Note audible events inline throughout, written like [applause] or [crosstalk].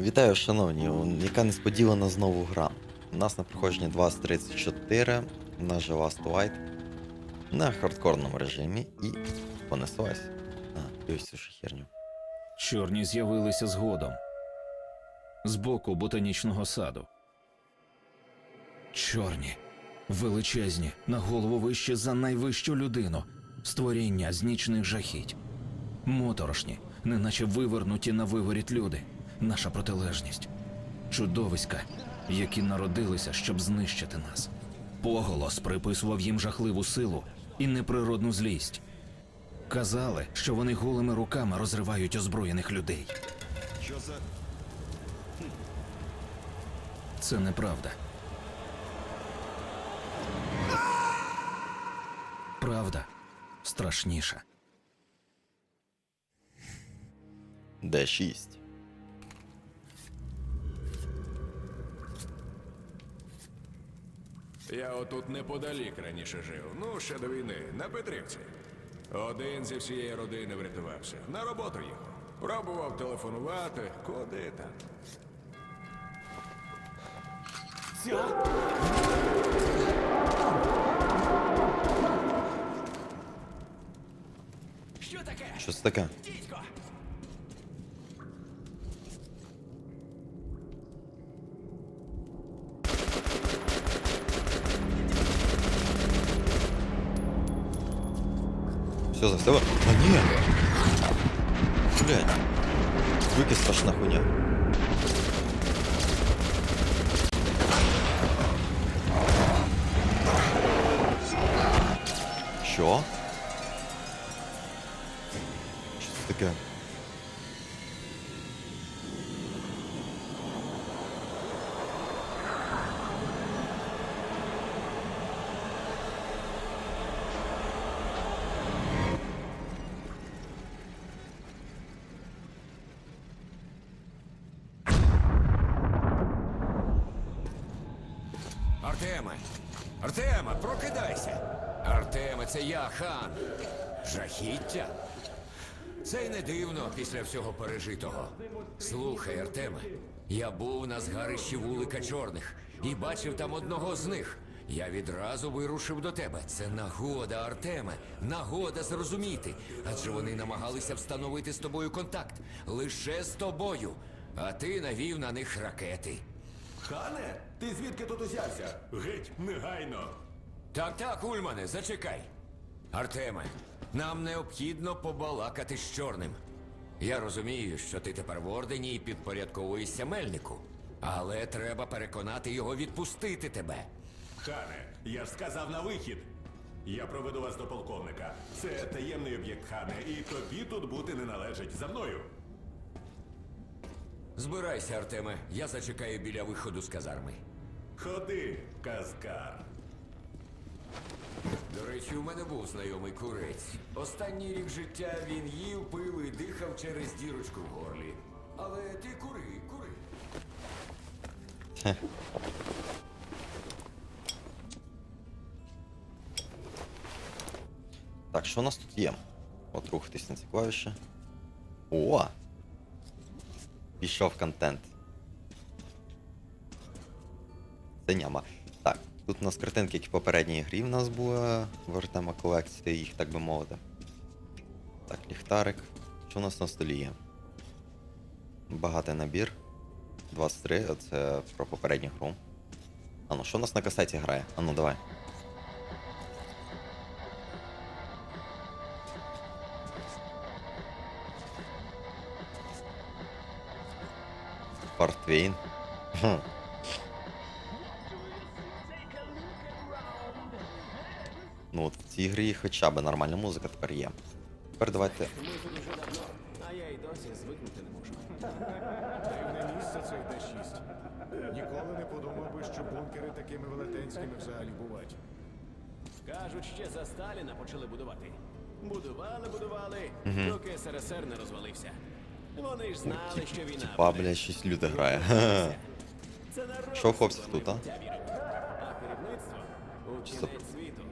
Вітаю, шановні! Яка несподівана знову гра. У нас на проходженні 2034, у нас же Light на хардкорному режимі і понеслась. А, дивись цю ж херню. Чорні з'явилися згодом. З боку ботанічного саду. Чорні, величезні, на голову вище за найвищу людину, створіння з нічних жахіть. Моторошні, неначе вивернуті на виворіт люди, наша протилежність. Чудовиська, які народилися, щоб знищити нас. Поголос приписував їм жахливу силу і неприродну злість. Казали, що вони голими руками розривають озброєних людей. Що за. Це неправда. Правда страшніша. Д6. Я отут неподалік раніше жив. Ну, ще до війни, на Петрівці. Один зі всієї родини врятувався. На роботу їхав. Пробував телефонувати, куди там. Що таке? Що це таке? Дідько! Все, застава. А ні! Блядь. Вики страшна хуйня. Що? Це й не дивно після всього пережитого. Слухай, Артеме, я був на згарищі вулика чорних і бачив там одного з них. Я відразу вирушив до тебе. Це нагода, Артеме, нагода зрозуміти. Адже вони намагалися встановити з тобою контакт. Лише з тобою. А ти навів на них ракети. Хане, ти звідки тут узявся? Геть, негайно. Так, так, Ульмане, зачекай. Артеме, нам необхідно побалакати з чорним. Я розумію, що ти тепер в ордені і підпорядковуєшся мельнику. Але треба переконати його відпустити тебе. Хане, я ж сказав на вихід. Я проведу вас до полковника. Це таємний об'єкт, хане, і тобі тут бути не належить. За мною. Збирайся, Артеме, я зачекаю біля виходу з казарми. Ходи, казкар. До речі, у мене був знайомий курець. Останній рік життя він їв, пив і дихав через дірочку в горлі. Але ти кури, кури. Так, що у нас тут є? От рухатись на ці клавіші. О! Пішов контент. Це няма. Тут у нас картинки, які в попередній грі в нас були в Артема колекції, їх так би мовити. Так, ліхтарик. Що у нас на столі є? Багатий набір. 23, оце про попередню гру. А ну, що у нас на касеті грає? А ну давай. Портвейн. Ну от в цій грі хоча б нормальна музика тепер є. Тепер давайте. А я й досі звикнути не можу. Дивне місце цей Д-6. Ніколи не подумав би, що бункери такими велетенськими взагалі бувають. Кажуть, ще за Сталіна почали будувати. Будували, будували, доки СРСР не розвалився. Вони ж знали, що війна. Типа, буде. бля, щось люди грає. Це [laughs] народ Що, свободи тут, а? А керівництво у кінець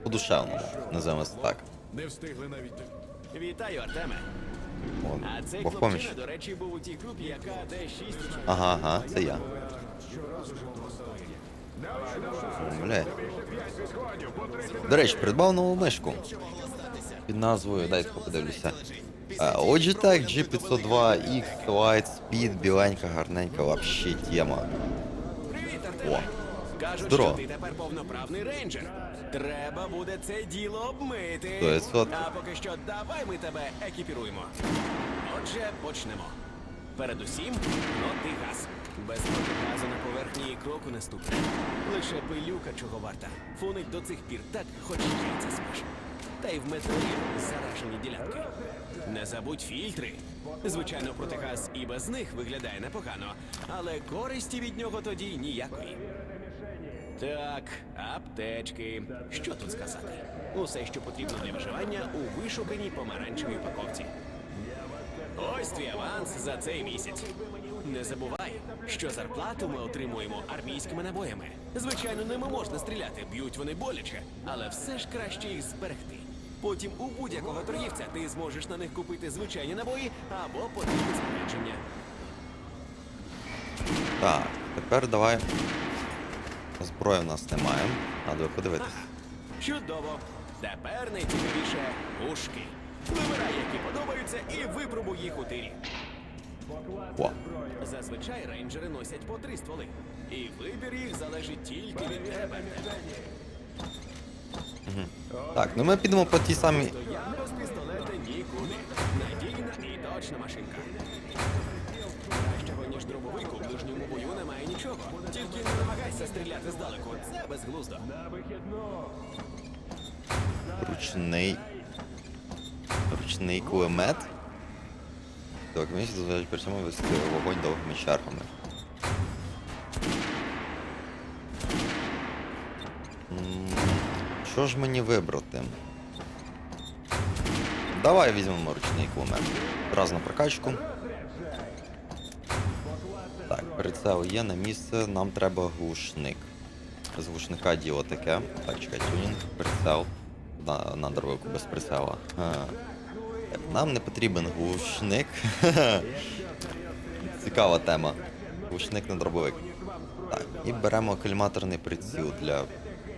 світу. По душевному, називаємо це так. Не встигли навіть. Вітаю, Артеме. О, А цей Бог поміч. до речі, був у тій групі, яка Д6. Ага, ага, це я. Бля. До речі, придбав нову мишку. Під назвою, дайте подивлюся. Logitech G502X Light Speed, біленька, гарненька, вообще тема. Привіт, О. Кажуть, здорово. що ти тепер повноправний рейнджер. Треба буде це діло обмити. Сто відсотків. А поки що давай ми тебе екіпіруємо. Отже, почнемо. Передусім, ноти газ. Без протигазу на поверхні і кроку не ступне. Лише пилюка чого варта. Фунить до цих пір так, хоч яйця смаж. Та й в метро є заражені ділянки. Не забудь фільтри. Звичайно, протигаз і без них виглядає непогано, але користі від нього тоді ніякої. Так, аптечки. Що тут сказати? Усе, що потрібно для виживання у вишуканій помаранчевій упаковці. Ось твій аванс за цей місяць. Не забувай, що зарплату ми отримуємо армійськими набоями. Звичайно, ними можна стріляти, б'ють вони боляче, але все ж краще їх зберегти. Потім у будь-якого торгівця ти зможеш на них купити звичайні набої або потрібне спорядження. Так, тепер давай. Зброї в нас немає. Надо би подивитись. Чудово! Тепер найцікавіше пушки. Вибирай, які подобаються, і випробуй їх у тирі. О, Зазвичай рейнджери носять по три стволи. І вибір їх залежить тільки від тебе. так, ну ми підемо по тій самій. Я без пістолета нікуди. Надійна і точна машинка. Ніж дробовик у ближньому бою немає нічого. Тільки не намагайся стріляти здалеку. Це безглуздо. Ручний. Ручний кулемет. Так, мені дозволяють при цьому вести вогонь довгими чергами. Що ж мені вибрати? Давай візьмемо ручний кулемет. Раз на прокачку. Прицел є на місце, нам треба глушник. З глушника діло таке. Так, чекай, тюнінг, прицел. На, на дробовику без прицела. Ха. Нам не потрібен глушник. [laughs] Цікава тема. Глушник на дробовик. Так, і беремо каліматорний приціл для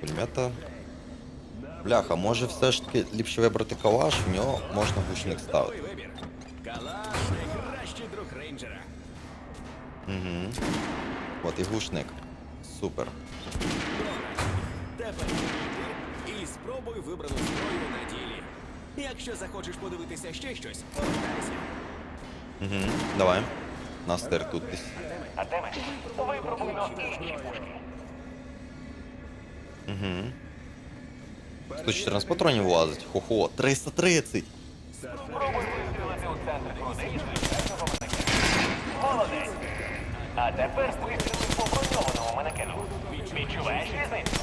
пулемета. Бляха, може все ж таки ліпше вибрати калаш, в нього можна глушник ставити. Угу. От і глушник. Супер. Тепер і спробуй вибрану зброю на ділі. Якщо захочеш подивитися ще щось, повертайся. Угу. Давай. На стир тут десь. Артеме, випробуйно інші пушки. Угу. 114 патронів влазить. Хо-хо, 330! А тепер вистріли по броньованому манекену. Відчуваєш різницю?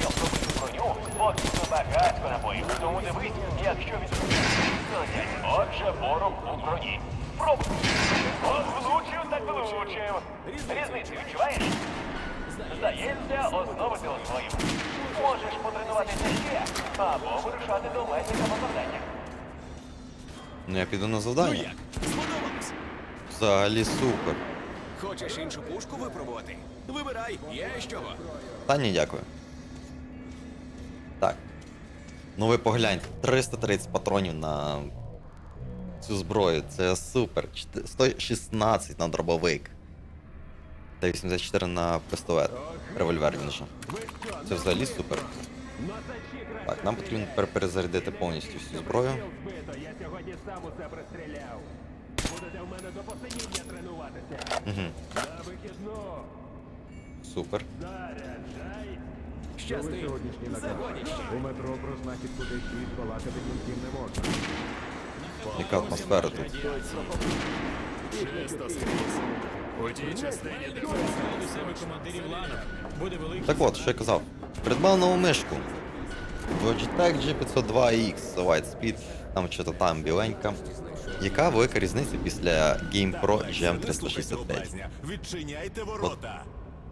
Щоб робити броню, потрібно багатько набоїв. Тому дивись, якщо відсутні. Отже, ворог у броні. Пробуй. От влучив, так влучив. Різницю відчуваєш? Здається, основи ти освоїв. Можеш потренуватися ще, або вирушати до месника по завдання. Ну я піду на Ну завдання. як? Сподобалось? Взагалі супер. Хочеш іншу пушку випробувати? Вибирай, є з чого. Та ні, дякую. Так. Ну ви погляньте, 330 патронів на цю зброю. Це супер. 116 на дробовик. Та 84 на пістолет. Револьвер він же. Це взагалі супер. Так, нам потрібно тепер перезарядити повністю всю зброю. Я сьогодні сам усе пристріляв. Будете до посиніння тренуватися. Угу. На вихідну. Супер. Заряджай. Щасти. Сьогоднішній наказ. У метро про знахідку Д6 балакати ніким не можна. Яка атмосфера тут? Так от, що я казав. Придбав нову мишку. Logitech G502X Light Speed, там що-то там біленька. Яка велика різниця після не GM365? обазня. Відчиняйте ворота.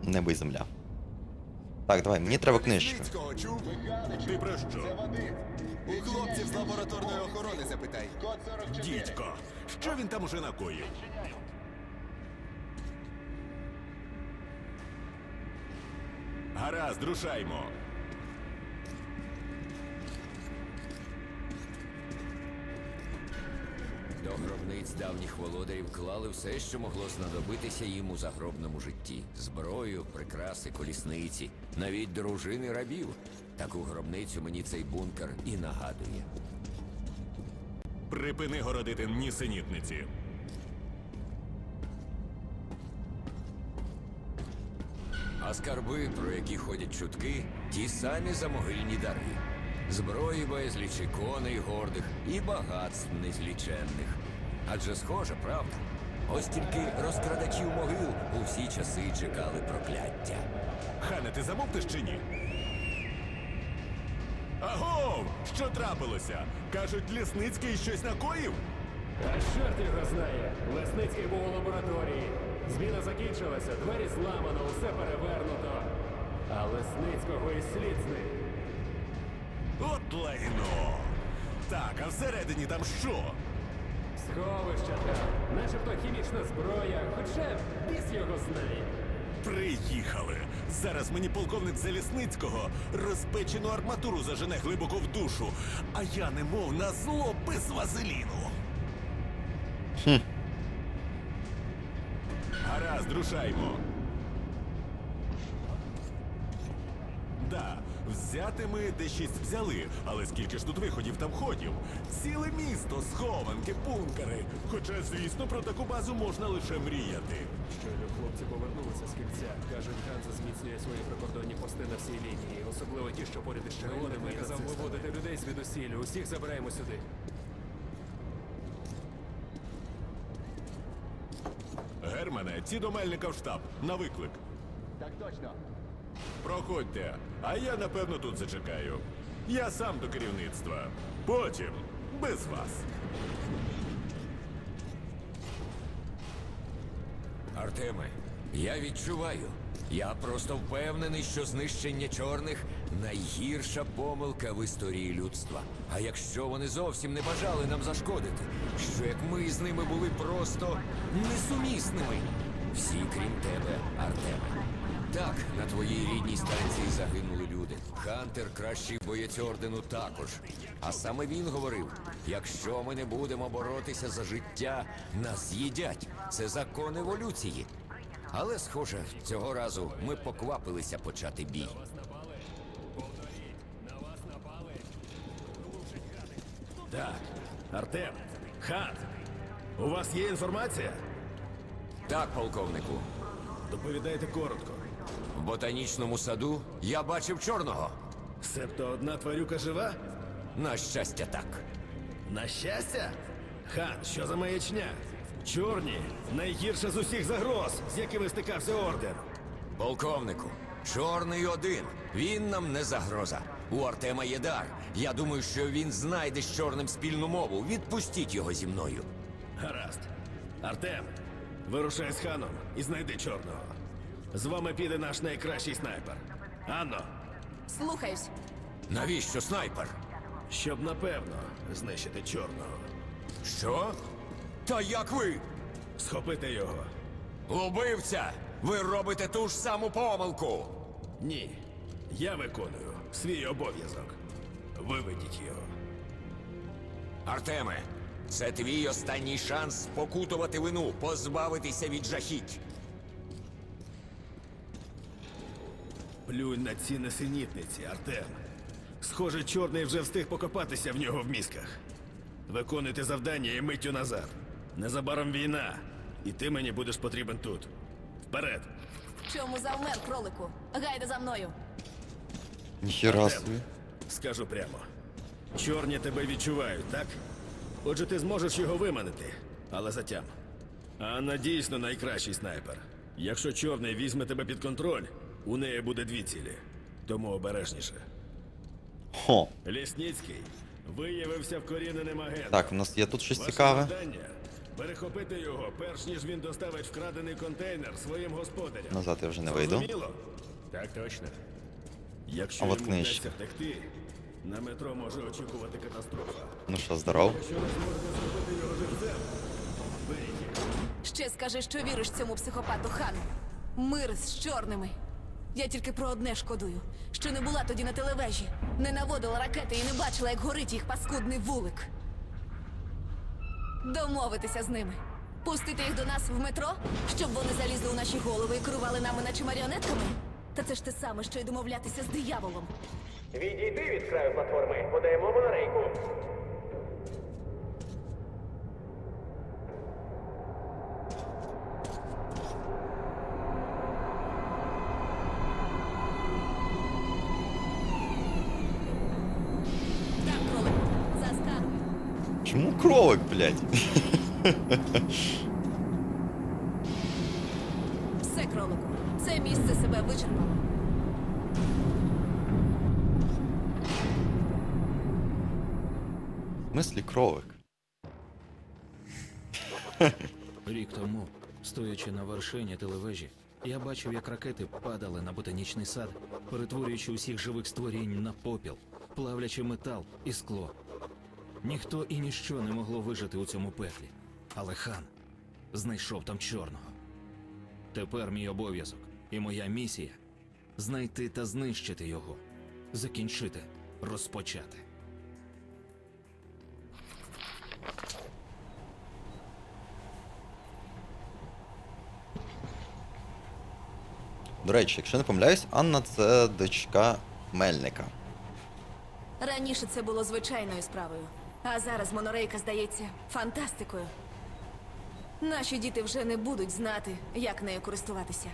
Небо і земля. Так, давай, мені треба книжку. Ти про що? У хлопців з лабораторної охорони запитай. Дідько, що він там уже накоїв? Гаразд, рушаймо. До гробниць давніх володарів клали все, що могло знадобитися їм у загробному житті: зброю, прикраси, колісниці, навіть дружини рабів. Таку гробницю мені цей бункер і нагадує. Припини городити нісенітниці. А скарби, про які ходять чутки, ті самі замогильні дари. Зброї безлічі, коней гордих і багатств незліченних. Адже схоже, правда? Ось тільки розкрадачів могил у всі часи чекали прокляття. Хане, ти замовкнеш чи ні? Агов! Що трапилося? Кажуть, Лісницький щось накоїв? А чорт його знає. Лесницький був у лабораторії. Зміна закінчилася, двері зламано, усе перевернуто. А Лесницького і слід зник. От лайно! Так, а всередині там що? Сховища там, начебто хімічна зброя, хоча біс його знає. Приїхали. Зараз мені полковник Залісницького розпечену арматуру зажене глибоко в душу, а я немов на зло без вазеліну. Гаразд, рушаймо. Да, взяти ми де шість взяли, але скільки ж тут виходів та входів? Ціле місто, схованки, бункери. Хоча, звісно, про таку базу можна лише мріяти. Щойно хлопці повернулися з кільця. Кажуть, Ганза зміцнює свої прикордонні пости на всій лінії, особливо ті, що поряд із червоними і казав виводити людей звідусілю. Усіх забираємо сюди. Германе, ці до Мельника в штаб. На виклик. Так точно. Проходьте, а я напевно тут зачекаю. Я сам до керівництва. Потім без вас. Артеме, я відчуваю. Я просто впевнений, що знищення чорних найгірша помилка в історії людства. А якщо вони зовсім не бажали нам зашкодити, що як ми з ними були просто несумісними. Всі, крім тебе, Артеме. Так, на твоїй рідній станції загинули люди. Хантер, кращий боєць ордену, також. А саме він говорив: якщо ми не будемо боротися за життя, нас з'їдять. Це закон еволюції. Але, схоже, цього разу ми поквапилися почати бій. Так, Артем, Хант, у вас є інформація? Так, полковнику, Доповідайте коротко. в ботанічному саду я бачив чорного. Себто одна тварюка жива? На щастя, так. На щастя? Хан, що за маячня? Чорні найгірша з усіх загроз, з якими стикався орден. Полковнику, чорний один. Він нам не загроза. У Артема є дар. Я думаю, що він знайде з чорним спільну мову. Відпустіть його зі мною. Гаразд. Артем, вирушай з ханом і знайди чорного. З вами піде наш найкращий снайпер. Анно, Слухаюсь. Навіщо снайпер? щоб напевно знищити чорного. Що? Та як ви? Схопити його. Убивця! Ви робите ту ж саму помилку! Ні. Я виконую свій обов'язок. Виведіть його. Артеме, це твій останній шанс спокутувати вину, позбавитися від жахіть. Плюнь на ці несенітниці, Артем. Схоже, чорний вже встиг покопатися в нього в мізках. Виконуйте завдання і миттю назад. Незабаром війна, і ти мені будеш потрібен тут. Вперед! Чому завмер, кролику? Гайда за мною. Ніхіра собі. Скажу прямо. Чорні тебе відчувають, так? Отже, ти зможеш його виманити, але затям. Анна дійсно найкращий снайпер. Якщо чорний візьме тебе під контроль, у неї буде дві цілі. Тому обережніше. Хо. Лісніцький виявився вкоріненим агентом. Так, у нас є тут щось Ваше цікаве. завдання перехопити його, перш ніж він доставить вкрадений контейнер своїм господарям. Назад я вже не вийду. Зрозуміло? Так точно. Якщо А от йому книжка. вдасться втекти, на метро може очікувати катастрофа. Ну що, здоров? Ще скажи, що віриш цьому психопату Хану. Мир з чорними. Я тільки про одне шкодую, що не була тоді на телевежі, не наводила ракети і не бачила, як горить їх паскудний вулик. Домовитися з ними. Пустити їх до нас в метро, щоб вони залізли у наші голови і керували нами, наче маріонетками? Та це ж те саме, що й домовлятися з дияволом. Відійди від краю платформи, подаємо монорейку. Так, кролик, заскануй. Чому кролик, блядь? [laughs] Все, кролику. Це вичерпало. В смислі кролик? Рік тому, стоячи на вершині телевежі, я бачив, як ракети падали на ботанічний сад, перетворюючи усіх живих створінь на попіл, плавлячи метал і скло. Ніхто і ніщо не могло вижити у цьому пеклі. Але хан знайшов там чорного. Тепер мій обов'язок і моя місія знайти та знищити його, закінчити, розпочати. До речі, якщо не помиляюсь, Анна це дочка Мельника. Раніше це було звичайною справою, а зараз монорейка здається фантастикою. Наші діти вже не будуть знати, як нею користуватися.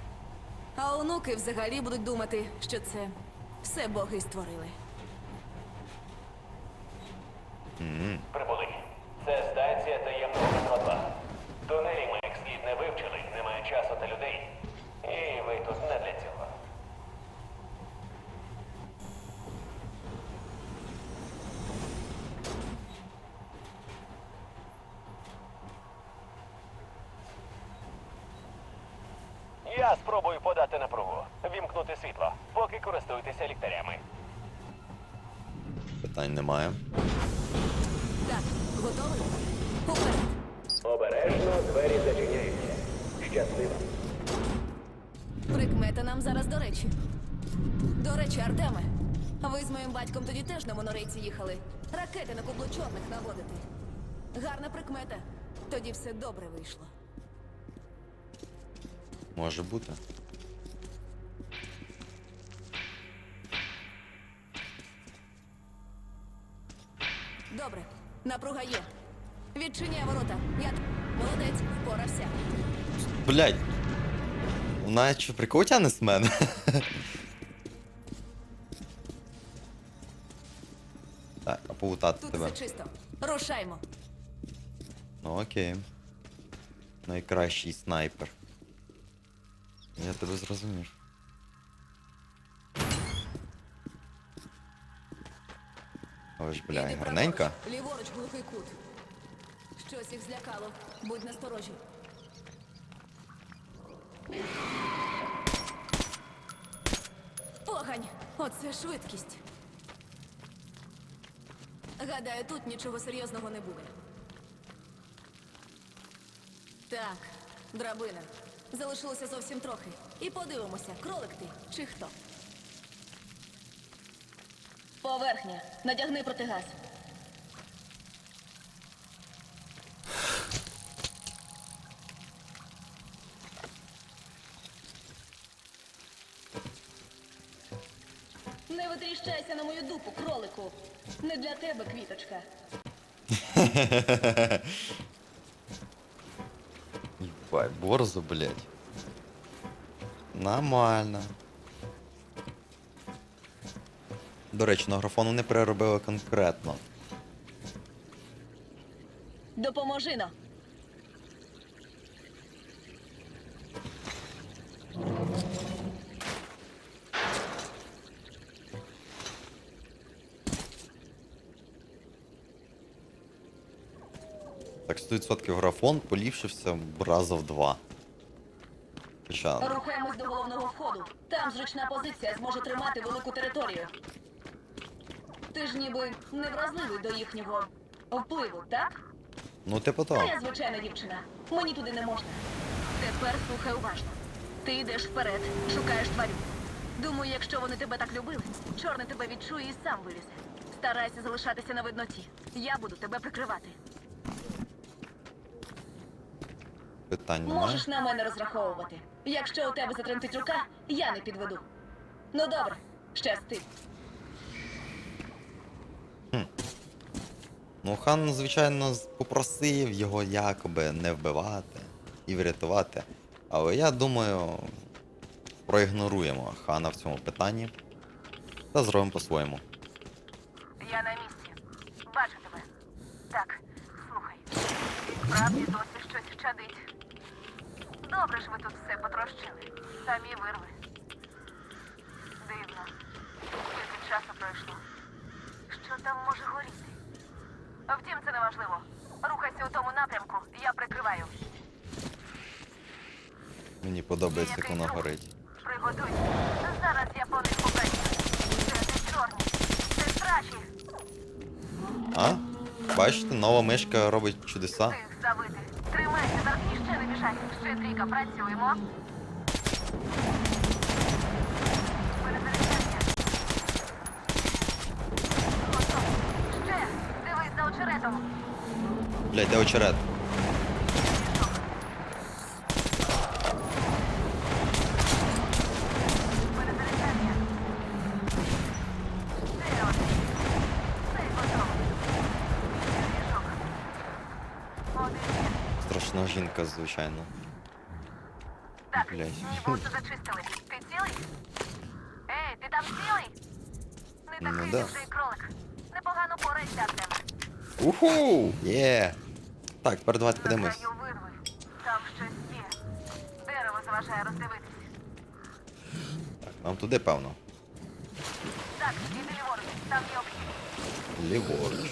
А онуки взагалі будуть думати, що це все боги створили. Прибули. Це станція таємного метро 2. Тунелі ми як слід не вивчили, немає часу та людей. І ви тут не для цього. Я спробую подати напругу, вімкнути світло, поки користуйтеся ліхтарями. Питань немає. Так, готовий? Уперед! Обережно двері зачиняються. Щасливо. Прикмета нам зараз до речі. До речі, Артеме, ви з моїм батьком тоді теж на монорейці їхали. Ракети на кублу чорних наводити. Гарна прикмета. Тоді все добре вийшло. Може бути. Добре, напруга є. Відчиняй ворота. Я молодець, впорався. Блядь. Вона що, прикол тяне з мене? [laughs] Так, а повутати Тут тебе. все чисто. Рушаймо. Ну окей. Найкращий снайпер. Я тебе зрозумів. Ой ж, бля, Іди гарненька. праворуч, Ліворуч глухий кут. Щось їх злякало. Будь насторожі. Погань! Оце швидкість. Гадаю, тут нічого серйозного не буде. Так, драбина. Залишилося зовсім трохи. І подивимося, кролик ти чи хто. Поверхня. Надягни протигаз. Не витріщайся на мою дупу, кролику. Не для тебе квіточка. [laughs] Ебать, борзо, блядь. Нормально. До речі, на графону не переробили конкретно. Допоможи но. Так, 100% графон поліпшився раза в два. Хоча, Рухаємось до головного входу. Там зручна позиція зможе тримати велику територію. Ти ж ніби не вразливий до їхнього впливу, так? ну типу того. я звичайна дівчина. Мені туди не можна. Тепер слухай уважно. Ти йдеш вперед, шукаєш тварю. Думаю, якщо вони тебе так любили, чорний тебе відчує і сам вилізе. Старайся залишатися на видноті. Я буду тебе прикривати. Питань немає. Можеш на мене розраховувати. Якщо у тебе затремтить рука, я не підведу. Ну добре, щасти. Ну, хан, звичайно, попросив його якоби не вбивати і врятувати. Але я думаю, проігноруємо хана в цьому питанні та зробимо по-своєму. Я на місці. Бачу тебе. Так, слухай. Справді досі щось щадить. Ж ви тут все потрощили. Самі вирви. Дивно. Скільки часу пройшло. Що там може горіти? Втім, це не важливо. Рухайся у тому напрямку, я прикриваю. Мені подобається, як воно горить. Приготуйся. Зараз я по них побачу. Це не чорні. Це страшні. А? Бачите, нова мишка робить чудеса. Тих завити. Тримайся, так і ще не біжать. Ще трійка, працюємо. Перезаряджання. Готово. Ще. Дивись за очеретом. Блядь, де очерет? Перезаряджання. Ще один. Цей готовий. Пішок. Один є. Страшна звичайно. Так, Блядь. усе зачистили. Ти цілий? Ей, ти там цілий? Не Ну такий да. вже й кролик. Непогано порається, Артеме. Уху! Є! Так, тепер давайте На подивимось. краю вирви. Там щось є. Дерево заважає роздивитись. Так, нам туди, певно. Так, іди ліворуч, там є обхід. Ліворуч.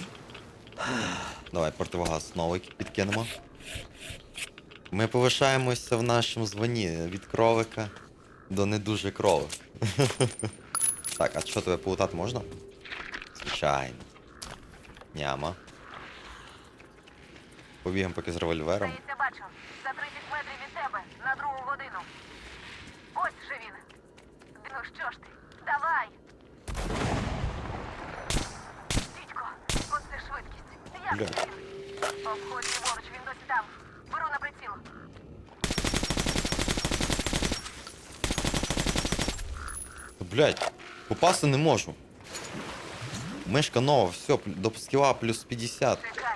Давай противогаз знову підкинемо. Ми повишаємося в нашому званні від кролика до не дуже кролик. [laughs] Так, а що тебе полутати можна? Звичайно. Няма. Побігаємо поки з револьвером. Здається, бачу. За 30 метрів від тебе, на другу годину. Ось же він. Ну що ж ти? Давай. Дідько, оце швидкість. Як Бля. він? Обходь ліворуч, він досі там. Беру на приціл. Та, Блядь, попасти не можу. Мишка нова, все, до скіла плюс 50. Чекай.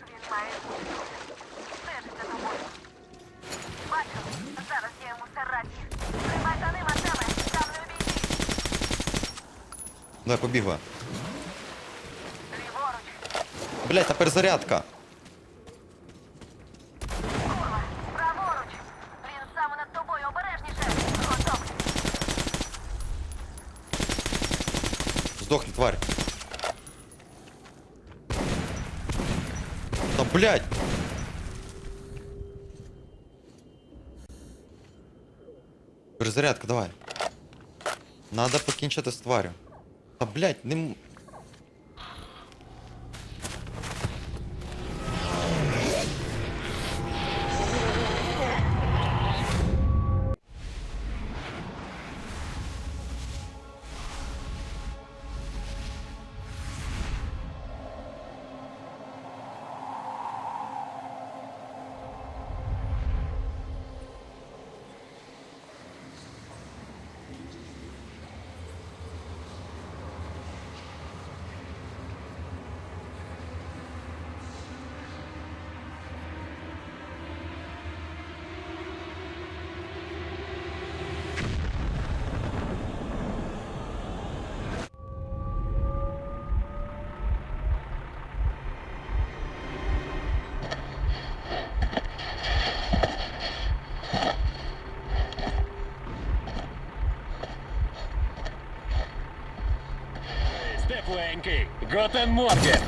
Він має бути тут. Блядь! Перезарядка, давай. Надо покінчити з тварю. Та блядь, не. М- Готен Морген.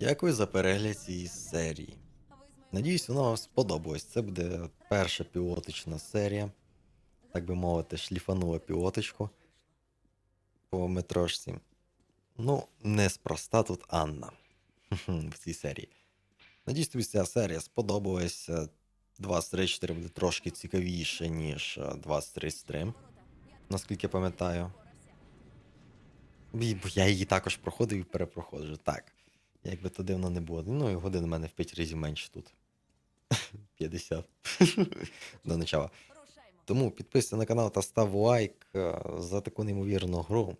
Дякую за перегляд цієї серії. Надіюсь, воно вам сподобалось. Це буде перша пілоточна серія. Так би мовити, шліфанула пілоточку по метрошці. Ну, неспроста тут Анна [laughs] в цій серії. Надіюсь, тобі ця серія сподобалась. 2034 буде трошки цікавіше, ніж е, 2033, наскільки пам'ятаю. І Я її також проходив і перепроходжу. Так. Як би то дивно не було. Ну і годин у мене в 5 разів менше тут. [laughs] 50. [laughs] До начала. Тому підписуйся на канал та став лайк е, за таку неймовірну гру.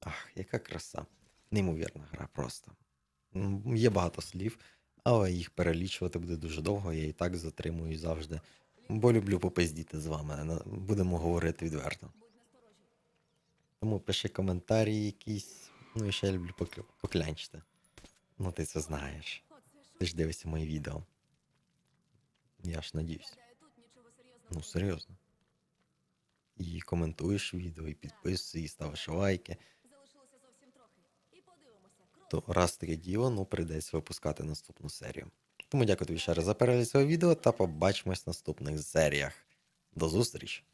Ах, яка краса. Неймовірна гра просто. Є багато слів, але їх перелічувати буде дуже довго, я і так затримую завжди. Бо люблю попиздіти з вами. Будемо говорити відверто. Тому пиши коментарі якісь. Ну і ще я люблю покля- поклянчити. Ну ти це знаєш. Ти ж дивишся мої відео. Я ж надіюсь. Ну, серйозно. І коментуєш відео, і підписуєш, і ставиш лайки. То раз таке діло, ну прийдеться випускати наступну серію. Тому дякую тобі ще раз за перегляд цього відео та побачимось в наступних серіях. До зустрічі!